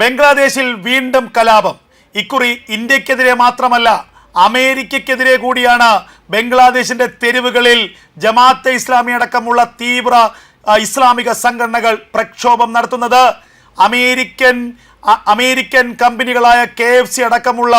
ബംഗ്ലാദേശിൽ വീണ്ടും കലാപം. ഇക്കുറി ഇന്ത്യക്കെതിരെ മാത്രമല്ല അമേരിക്കക്കെതിരെ കൂടിയാണ് ബംഗ്ലാദേശിന്റെ തെരുവുകളിൽ ജമാഅത്തെ ഇസ്ലാമി അടക്കമുള്ള തീവ്ര ഇസ്ലാമിക സംഘടനകൾ പ്രക്ഷോഭം നടത്തുന്നത്. അമേരിക്കൻ അമേരിക്കൻ കമ്പനികളായ കെ അടക്കമുള്ള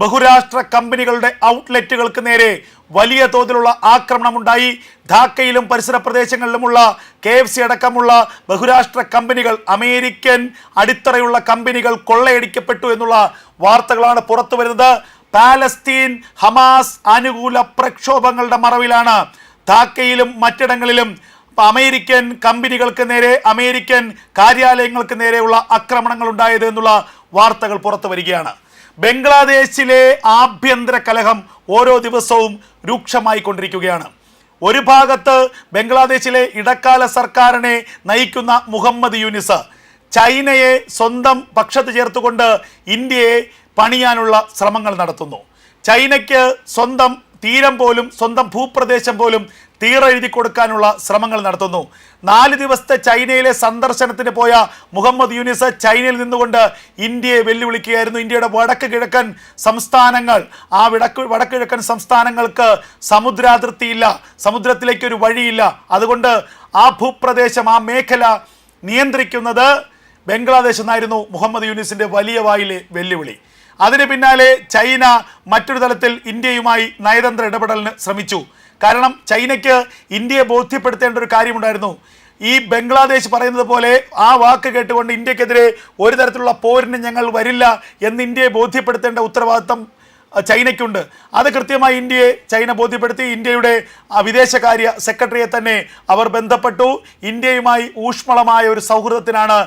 ബഹുരാഷ്ട്ര കമ്പനികളുടെ ഔട്ട്ലെറ്റുകൾക്ക് നേരെ വലിയ തോതിലുള്ള ആക്രമണമുണ്ടായി. ധാക്കയിലും പരിസര പ്രദേശങ്ങളിലുമുള്ള കെ എഫ് സി അടക്കമുള്ള ബഹുരാഷ്ട്ര കമ്പനികൾ അമേരിക്കൻ അടിത്തറയുള്ള കമ്പനികൾ കൊള്ളയടിക്കപ്പെട്ടു എന്നുള്ള വാർത്തകളാണ് പുറത്തു വരുന്നത്. പാലസ്തീൻ ഹമാസ് അനുകൂല പ്രക്ഷോഭങ്ങളുടെ മറവിലാണ്. ധാക്കയിലും മറ്റിടങ്ങളിലും അമേരിക്കൻ കമ്പനികൾക്ക് നേരെ അമേരിക്കൻ കാര്യാലയങ്ങൾക്ക് നേരെയുള്ള ആക്രമണങ്ങൾ ഉണ്ടായത് എന്നുള്ള വാർത്തകൾ പുറത്തു വരികയാണ്. ബംഗ്ലാദേശിലെ ആഭ്യന്തര കലഹം ഓരോ ദിവസവും രൂക്ഷമായി കൊണ്ടിരിക്കുകയാണ്. ഒരു ഭാഗത്ത് ബംഗ്ലാദേശിലെ ഇടക്കാല സർക്കാരിനെ നയിക്കുന്ന മുഹമ്മദ് യൂനിസ് ചൈനയെ സ്വന്തം പക്ഷത്ത് ചേർത്തുകൊണ്ട് ഇന്ത്യയെ പണിയാനുള്ള ശ്രമങ്ങൾ നടത്തുന്നു. ചൈനയ്ക്ക് സ്വന്തം തീരം പോലും സ്വന്തം ഭൂപ്രദേശം പോലും തീറെഴുതി കൊടുക്കാനുള്ള ശ്രമങ്ങൾ നടത്തുന്നു. നാല് ദിവസത്തെ ചൈനയിലെ സന്ദർശനത്തിന് പോയ മുഹമ്മദ് യൂനിസ് ചൈനയിൽ നിന്നുകൊണ്ട് ഇന്ത്യയെ വെല്ലുവിളിക്കുകയായിരുന്നു. ഇന്ത്യയുടെ വടക്ക് കിഴക്കൻ സംസ്ഥാനങ്ങൾ ആ വിടക്ക് വടക്ക് കിഴക്കൻ സംസ്ഥാനങ്ങൾക്ക് സമുദ്രാതിർത്തിയില്ല സമുദ്രത്തിലേക്ക് ഒരു വഴിയില്ല. അതുകൊണ്ട് ആ ഭൂപ്രദേശം ആ മേഖല നിയന്ത്രിക്കുന്നത് ബംഗ്ലാദേശ് എന്നായിരുന്നു മുഹമ്മദ് യൂനിസിന്റെ വലിയ വായിലെ വെല്ലുവിളി. അതിന് പിന്നാലെ ചൈന മറ്റൊരു തലത്തിൽ ഇന്ത്യയുമായി നയതന്ത്ര ഇടപെടലിന് ശ്രമിച്ചു. കാരണം ചൈനയ്ക്ക് ഇന്ത്യയെ ബോധ്യപ്പെടുത്തേണ്ട ഒരു കാര്യമുണ്ടായിരുന്നു. ഈ ബംഗ്ലാദേശ് പറയുന്നത് പോലെ ആ വാക്ക് കേട്ടുകൊണ്ട് ഇന്ത്യക്കെതിരെ ഒരു തരത്തിലുള്ള പോരിന് ഞങ്ങൾ വരില്ല എന്ന് ഇന്ത്യയെ ബോധ്യപ്പെടുത്തേണ്ട ഉത്തരവാദിത്തം ചൈനയ്ക്കുണ്ട്. അത് കൃത്യമായി ഇന്ത്യയെ ചൈന ബോധ്യപ്പെടുത്തി ഇന്ത്യയുടെ വിദേശകാര്യ സെക്രട്ടറിയെ തന്നെ അവർ ബന്ധപ്പെട്ടു. ഇന്ത്യയുമായി ഊഷ്മളമായ ഒരു സൗഹൃദത്തിനാണ്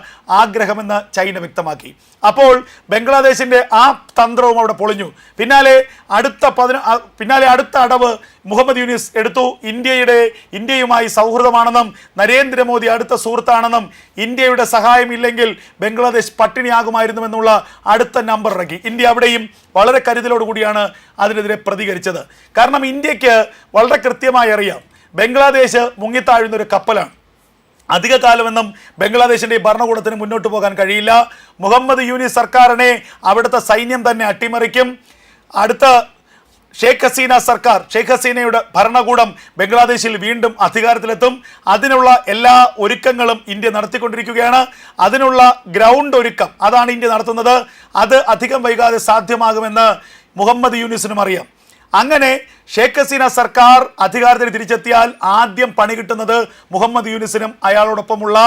ആഗ്രഹമെന്ന് ചൈന വ്യക്തമാക്കി. അപ്പോൾ ബംഗ്ലാദേശിന്റെ ആ തന്ത്രവും അവിടെ പൊളിഞ്ഞു. പിന്നാലെ അടുത്ത പതിന പിന്നാലെ അടുത്ത അടവ് മുഹമ്മദ് യൂനിസ് എടുത്തു. ഇന്ത്യയുടെ ഇന്ത്യയുമായി സൗഹൃദമാണെന്നും നരേന്ദ്രമോദി അടുത്ത സുഹൃത്താണെന്നും ഇന്ത്യയുടെ സഹായമില്ലെങ്കിൽ ബംഗ്ലാദേശ് പട്ടിണിയാകുമായിരുന്നുവെന്നുള്ള അടുത്ത നമ്പർ ഇറക്കി. ഇന്ത്യ അവിടെയും വളരെ കരുതലോടുകൂടിയാണ് അതിനെതിരെ പ്രതികരിച്ചത്. കാരണം ഇന്ത്യയ്ക്ക് വളരെ കൃത്യമായി അറിയാം ബംഗ്ലാദേശ് മുങ്ങിത്താഴുന്ന ഒരു കപ്പലാണ്. അധിക കാലമെന്നും ബംഗ്ലാദേശിന്റെ ഭരണകൂടത്തിന് മുന്നോട്ട് പോകാൻ കഴിയില്ല. മുഹമ്മദ് യൂനിസ് സർക്കാരിനെ അവിടുത്തെ സൈന്യം തന്നെ അട്ടിമറിക്കും. അടുത്ത ഷേഖ് ഹസീന സർക്കാർ ഷേഖ് ഹസീനയുടെ ഭരണകൂടം ബംഗ്ലാദേശിൽ വീണ്ടും അധികാരത്തിലെത്തും. അതിനുള്ള എല്ലാ ഒരുക്കങ്ങളും ഇന്ത്യ നടത്തിക്കൊണ്ടിരിക്കുകയാണ്. അതിനുള്ള ഗ്രൗണ്ട് ഒരുക്കം അതാണ് ഇന്ത്യ നടത്തുന്നത്. അത് അധികം വൈകാതെ സാധ്യമാകുമെന്ന് മുഹമ്മദ് യൂനിസിനും അറിയാം. അങ്ങനെ ഷേഖ് ഹസീന സർക്കാർ അധികാരത്തിൽ തിരിച്ചെത്തിയാൽ ആദ്യം പണി കിട്ടുന്നത് മുഹമ്മദ് യൂനിസിനും അയാളോടൊപ്പമുള്ള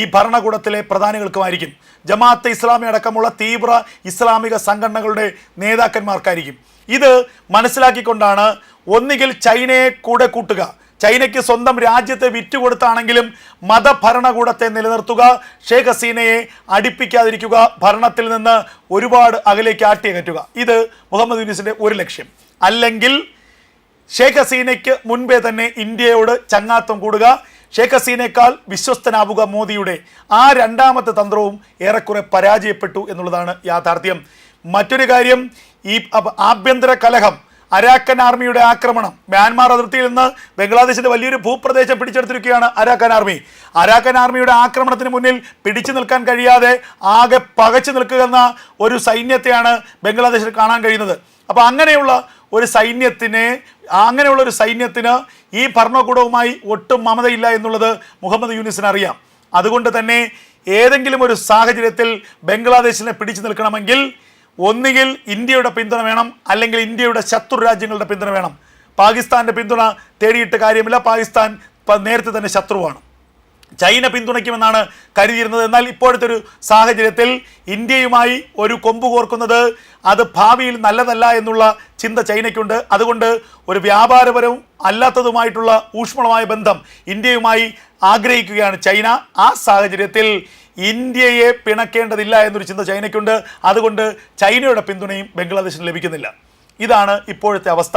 ഈ ഭരണകൂടത്തിലെ പ്രധാനികൾക്കുമായിരിക്കും. ജമാഅത്ത് ഇസ്ലാമി അടക്കമുള്ള തീവ്ര ഇസ്ലാമിക സംഘടനകളുടെ നേതാക്കന്മാർക്കായിരിക്കും. ഇത് മനസ്സിലാക്കിക്കൊണ്ടാണ് ഒന്നുകിൽ ചൈനയെ കൂടെ കൂട്ടുക ചൈനയ്ക്ക് സ്വന്തം രാജ്യത്തെ വിറ്റുകൊടുത്താണെങ്കിലും മതഭരണകൂടത്തെ നിലനിർത്തുക ഷേഖ് ഹസീനയെ അടിപ്പിക്കാതിരിക്കുക ഭരണത്തിൽ നിന്ന് ഒരുപാട് അകലേക്ക് ആട്ടിയകറ്റുക ഇത് മുഹമ്മദ് യൂനിസിന്റെ ഒരു ലക്ഷ്യം. അല്ലെങ്കിൽ ഷേഖ് ഹസീനയ്ക്ക് മുൻപേ തന്നെ ഇന്ത്യയോട് ചങ്ങാത്തം കൂടുക ഷേഖ് ഹസീനേക്കാൾ വിശ്വസ്തനാവുക മോദിയുടെ ആ രണ്ടാമത്തെ തന്ത്രവും ഏറെക്കുറെ പരാജയപ്പെട്ടു എന്നുള്ളതാണ് യാഥാർത്ഥ്യം. മറ്റൊരു കാര്യം ഈ ആഭ്യന്തര കലഹം അരാക്കൻ ആർമിയുടെ ആക്രമണം മ്യാൻമാർ അതിർത്തിയിൽ നിന്ന് ബംഗ്ലാദേശിന്റെ വലിയൊരു ഭൂപ്രദേശം പിടിച്ചെടുത്തിരിക്കുകയാണ് അരാക്കൻ ആർമി. അരാക്കൻ ആർമിയുടെ ആക്രമണത്തിന് മുന്നിൽ പിടിച്ചു നിൽക്കാൻ കഴിയാതെ ആകെ പകച്ചു നിൽക്കുന്ന ഒരു സൈന്യത്തെയാണ് ബംഗ്ലാദേശിൽ കാണാൻ കഴിയുന്നത്. അപ്പോൾ അങ്ങനെയുള്ള ഒരു സൈന്യത്തിനെ അങ്ങനെയുള്ള ഒരു സൈന്യത്തിന് ഈ ഭരണകൂടവുമായി ഒട്ടും മമതയില്ല എന്നുള്ളത് മുഹമ്മദ് യൂനിസിന് അറിയാം. അതുകൊണ്ട് തന്നെ ഏതെങ്കിലും ഒരു സാഹചര്യത്തിൽ ബംഗ്ലാദേശിനെ പിടിച്ചു നിൽക്കണമെങ്കിൽ ഒന്നുകിൽ ഇന്ത്യയുടെ പിന്തുണ വേണം അല്ലെങ്കിൽ ഇന്ത്യയുടെ ശത്രു രാജ്യങ്ങളുടെ പിന്തുണ വേണം. പാകിസ്ഥാന്റെ പിന്തുണ തേടിയിട്ട് കാര്യമില്ല. പാകിസ്ഥാൻ നേരത്തെ തന്നെ ശത്രുവാണ്. ചൈന പിന്തുണയ്ക്കുമെന്നാണ് കരുതിയിരുന്നത്. എന്നാൽ ഇപ്പോഴത്തെ ഒരു സാഹചര്യത്തിൽ ഇന്ത്യയുമായി ഒരു കൊമ്പ് കോർക്കുന്നത് അത് ഭാവിയിൽ നല്ലതല്ല എന്നുള്ള ചിന്ത ചൈനയ്ക്കുണ്ട്. അതുകൊണ്ട് ഒരു വ്യാപാരപരവും അല്ലാത്തതുമായിട്ടുള്ള ഊഷ്മളമായ ബന്ധം ഇന്ത്യയുമായി ആഗ്രഹിക്കുകയാണ് ചൈന. ആ സാഹചര്യത്തിൽ ഇന്ത്യയെ പിണക്കേണ്ടതില്ല എന്നൊരു ചിന്ത ചൈനയ്ക്കുണ്ട്. അതുകൊണ്ട് ചൈനയുടെ പിന്തുണയും ബംഗ്ലാദേശിന് ലഭിക്കുന്നില്ല. ഇതാണ് ഇപ്പോഴത്തെ അവസ്ഥ.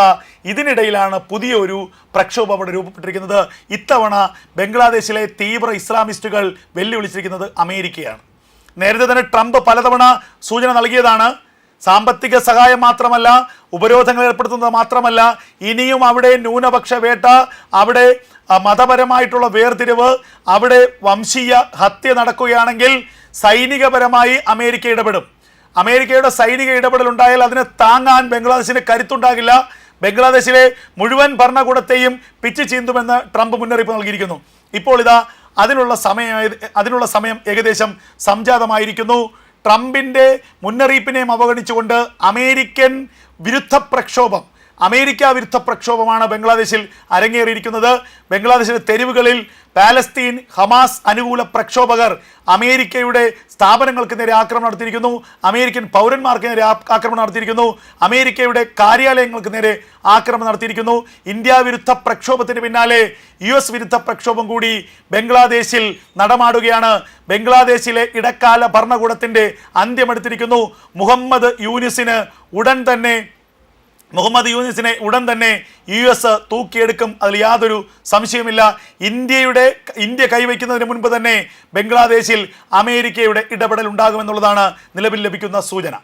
ഇതിനിടയിലാണ് പുതിയ ഒരു പ്രക്ഷോഭം അവിടെ രൂപപ്പെട്ടിരിക്കുന്നത്. ഇത്തവണ ബംഗ്ലാദേശിലെ തീവ്ര ഇസ്ലാമിസ്റ്റുകൾ വെല്ലുവിളിച്ചിരിക്കുന്നത് അമേരിക്കയാണ്. നേരത്തെ തന്നെ ട്രംപ് പലതവണ സൂചന നൽകിയതാണ്. സാമ്പത്തിക സഹായം മാത്രമല്ല ഉപരോധങ്ങൾ ഏർപ്പെടുത്തുന്നത് മാത്രമല്ല ഇനിയും അവിടെ ന്യൂനപക്ഷ വേട്ട അവിടെ മതപരമായിട്ടുള്ള വേർതിരിവ് അവിടെ വംശീയ ഹത്യ നടക്കുകയാണെങ്കിൽ സൈനികപരമായി അമേരിക്ക ഇടപെടും. അമേരിക്കയുടെ സൈനിക ഇടപെടൽ ഉണ്ടായാൽ അതിനെ താങ്ങാൻ ബംഗ്ലാദേശിന് കരുത്തുണ്ടാകില്ല. ബംഗ്ലാദേശിലെ മുഴുവൻ ഭരണകൂടത്തെയും പിച്ച് ചീന്തുമെന്ന് ട്രംപ് മുന്നറിയിപ്പ് നൽകിയിരിക്കുന്നു. ഇപ്പോൾ ഇതാ അതിനുള്ള സമയം അതിനുള്ള സമയം ഏകദേശം സംജാതമായിരിക്കുന്നു. ട്രംപിന്റെ മുന്നറിയിപ്പിനെയും അവഗണിച്ചുകൊണ്ട് അമേരിക്കൻ വിരുദ്ധ പ്രക്ഷോഭം അമേരിക്ക വിരുദ്ധ പ്രക്ഷോഭമാണ് ബംഗ്ലാദേശിൽ അരങ്ങേറിയിരിക്കുന്നത്. ബംഗ്ലാദേശിലെ തെരുവുകളിൽ പാലസ്തീൻ ഹമാസ് അനുകൂല പ്രക്ഷോഭകർ അമേരിക്കയുടെ സ്ഥാപനങ്ങൾക്ക് നേരെ ആക്രമണം നടത്തിയിരിക്കുന്നു. അമേരിക്കൻ പൗരന്മാർക്ക് നേരെ ആക്രമണം നടത്തിയിരിക്കുന്നു. അമേരിക്കയുടെ കാര്യാലയങ്ങൾക്ക് നേരെ ആക്രമണം നടത്തിയിരിക്കുന്നു. ഇന്ത്യ വിരുദ്ധ പ്രക്ഷോഭത്തിന് പിന്നാലെ യു എസ് വിരുദ്ധ പ്രക്ഷോഭം കൂടി ബംഗ്ലാദേശിൽ നടമാടുകയാണ്. ബംഗ്ലാദേശിലെ ഇടക്കാല ഭരണകൂടത്തിന്റെ അന്ത്യമെടുത്തിരിക്കുന്നു മുഹമ്മദ് യൂനിസിന് ഉടൻ തന്നെ മുഹമ്മദ് യൂനിസിനെ ഉടൻ തന്നെ യു എസ് തൂക്കിയെടുക്കും. അതിൽ യാതൊരു സംശയമില്ല ഇന്ത്യയുടെ ഇന്ത്യ കൈവയ്ക്കുന്നതിന് മുൻപ് തന്നെ ബംഗ്ലാദേശിൽ അമേരിക്കയുടെ ഇടപെടൽ ഉണ്ടാകുമെന്നുള്ളതാണ് നിലവിൽ ലഭിക്കുന്ന സൂചന.